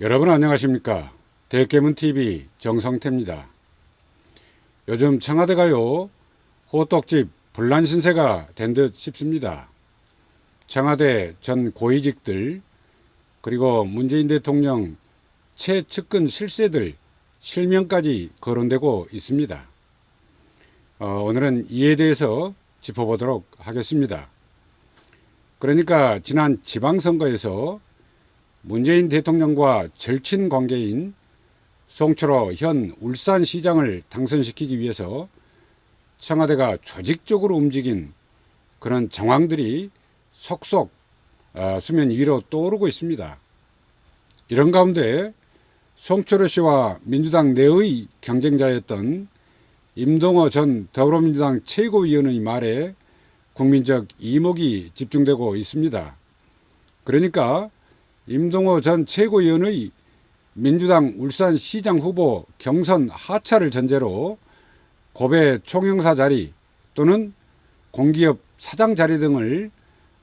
여러분 안녕하십니까? 대깨문TV 정성태입니다. 요즘 청와대가요 호떡집 분란 신세가 된 듯 싶습니다. 청와대 전 고위직들 그리고 문재인 대통령 최측근 실세들 실명까지 거론되고 있습니다. 어, 오늘은 이에 대해서 짚어보도록 하겠습니다. 그러니까 지난 지방선거에서 문재인 대통령과 절친 관계인 송철호 현 울산시장을 당선시키기 위해서 청와대가 조직적으로 움직인 그런 정황들이 속속 어, 수면 위로 떠오르고 있습니다. 이런 가운데 송철호 씨와 민주당 내의 경쟁자였던 임동호 전 더불어민주당 최고위원의 말에 국민적 이목이 집중되고 있습니다. 그러니까 임동호 전 최고위원의 민주당 울산시장 후보 경선 하차를 전제로 고배 총영사 자리 또는 공기업 사장 자리 등을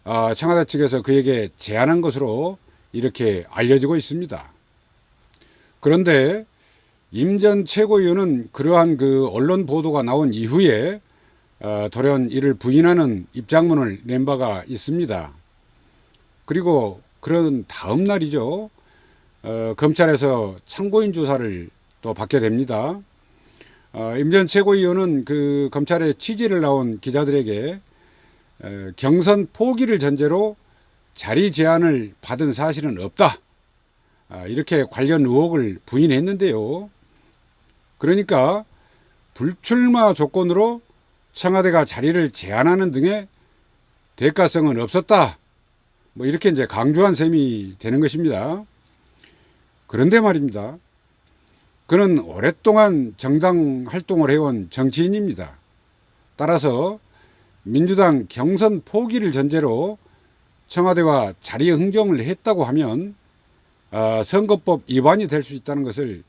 어, 청와대 측에서 그에게 제안한 것으로 이렇게 알려지고 있습니다. 그런데 임 전 최고위원은 그러한 그 언론 보도가 나온 이후에 어, 돌연 이를 부인하는 입장문을 낸 바가 있습니다. 그리고 그런 다음 날이죠. 어, 검찰에서 참고인 조사를 또 받게 됩니다. 어, 임전 최고위원은 그 검찰의 취지를 나온 기자들에게 에, 경선 포기를 전제로 자리 제안을 받은 사실은 없다. 아, 이렇게 관련 의혹을 부인했는데요. 그러니까 불출마 조건으로 청와대가 자리를 제안하는 등의 대가성은 없었다. 뭐 이렇게 이제 강조한 셈이 되는 것입니다. 그런데 말입니다. 그는 오랫동안 정당 활동을 해온 정치인입니다. 따라서 민주당 경선 포기를 전제로 청와대와 자리 흥정을 했다고 하면 어, 선거법 위반이 될 수 있다는 것을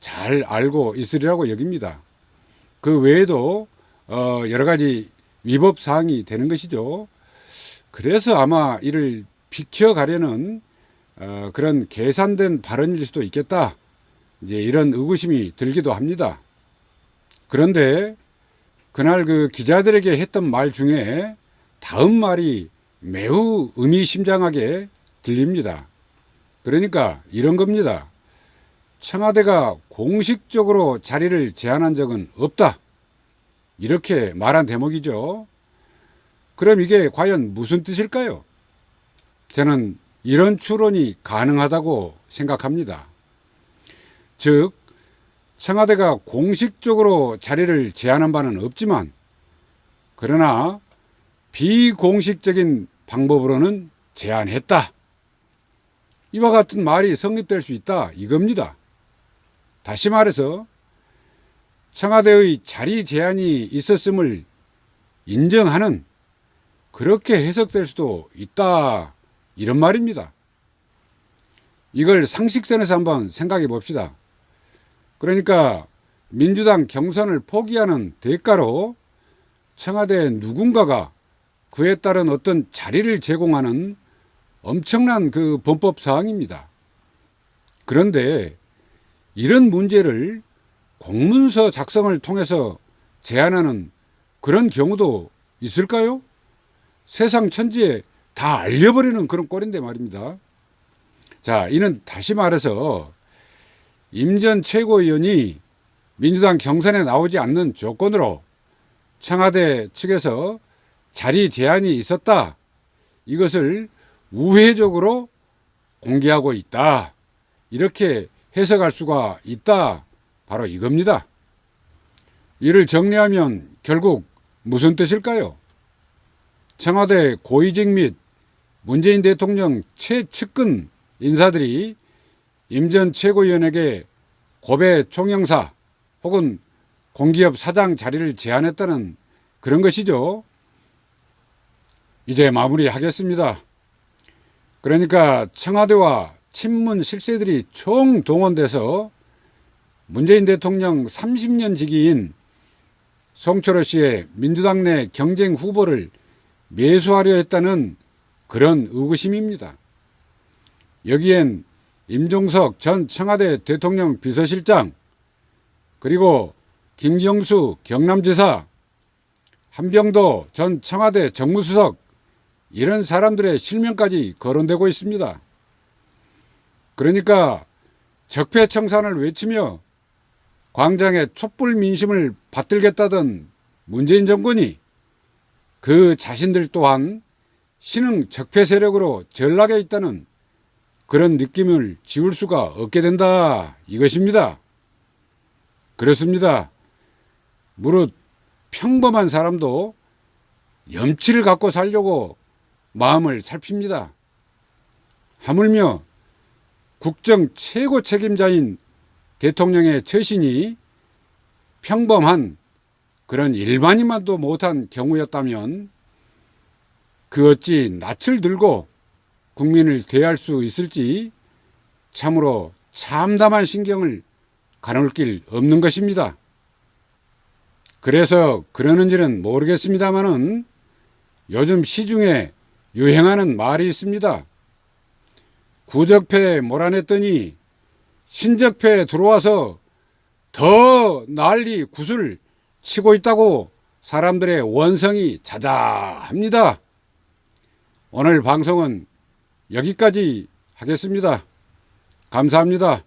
잘 알고 있으리라고 여깁니다. 그 외에도 어, 여러 가지 위법 사항이 되는 것이죠. 그래서 아마 이를 비켜가려는 어, 그런 계산된 발언일 수도 있겠다. 이제 이런 의구심이 들기도 합니다. 그런데 그날 그 기자들에게 했던 말 중에 다음 말이 매우 의미심장하게 들립니다. 그러니까 이런 겁니다. 청와대가 공식적으로 자리를 제안한 적은 없다. 이렇게 말한 대목이죠. 그럼 이게 과연 무슨 뜻일까요? 저는 이런 추론이 가능하다고 생각합니다. 즉, 청와대가 공식적으로 자리를 제안한 바는 없지만, 그러나 비공식적인 방법으로는 제안했다. 이와 같은 말이 성립될 수 있다. 이겁니다. 다시 말해서, 청와대의 자리 제안이 있었음을 인정하는 그렇게 해석될 수도 있다. 이런 말입니다. 이걸 상식선에서 한번 생각해 봅시다. 그러니까 민주당 경선을 포기하는 대가로 청와대 누군가가 그에 따른 어떤 자리를 제공하는 엄청난 그 범법 사항입니다. 그런데 이런 문제를 공문서 작성을 통해서 제안하는 그런 경우도 있을까요? 세상 천지에 다 알려버리는 그런 꼴인데 말입니다. 자, 이는 다시 말해서 임전 최고위원이 민주당 경선에 나오지 않는 조건으로 청와대 측에서 자리 제한이 있었다. 이것을 우회적으로 공개하고 있다. 이렇게 해석할 수가 있다. 바로 이겁니다. 이를 정리하면 결국 무슨 뜻일까요? 청와대 고위직 및 문재인 대통령 최측근 인사들이 임 전 최고위원에게 고배 총영사 혹은 공기업 사장 자리를 제안했다는 그런 것이죠. 이제 마무리하겠습니다. 그러니까 청와대와 친문 실세들이 총동원돼서 문재인 대통령 30년 지기인 송철호 씨의 민주당 내 경쟁 후보를 매수하려 했다는 그런 의구심입니다. 여기엔 임종석 전 청와대 대통령 비서실장 그리고 김경수 경남지사 한병도 전 청와대 정무수석 이런 사람들의 실명까지 거론되고 있습니다. 그러니까 적폐청산을 외치며 광장에 촛불 민심을 받들겠다던 문재인 정권이 그 자신들 또한 신흥 적폐 세력으로 전락해 있다는 그런 느낌을 지울 수가 없게 된다 이것입니다. 그렇습니다. 무릇 평범한 사람도 염치를 갖고 살려고 마음을 살핍니다. 하물며 국정 최고 책임자인 대통령의 처신이 평범한 그런 일반인만도 못한 경우였다면 그 어찌 낯을 들고 국민을 대할 수 있을지 참으로 참담한 신경을 가놓을 길 없는 것입니다. 그래서 그러는지는 모르겠습니다만은 요즘 시중에 유행하는 말이 있습니다. 구적패에 몰아냈더니 신적패에 들어와서 더 난리 구슬 치고 있다고 사람들의 원성이 자자합니다. 오늘 방송은 여기까지 하겠습니다. 감사합니다.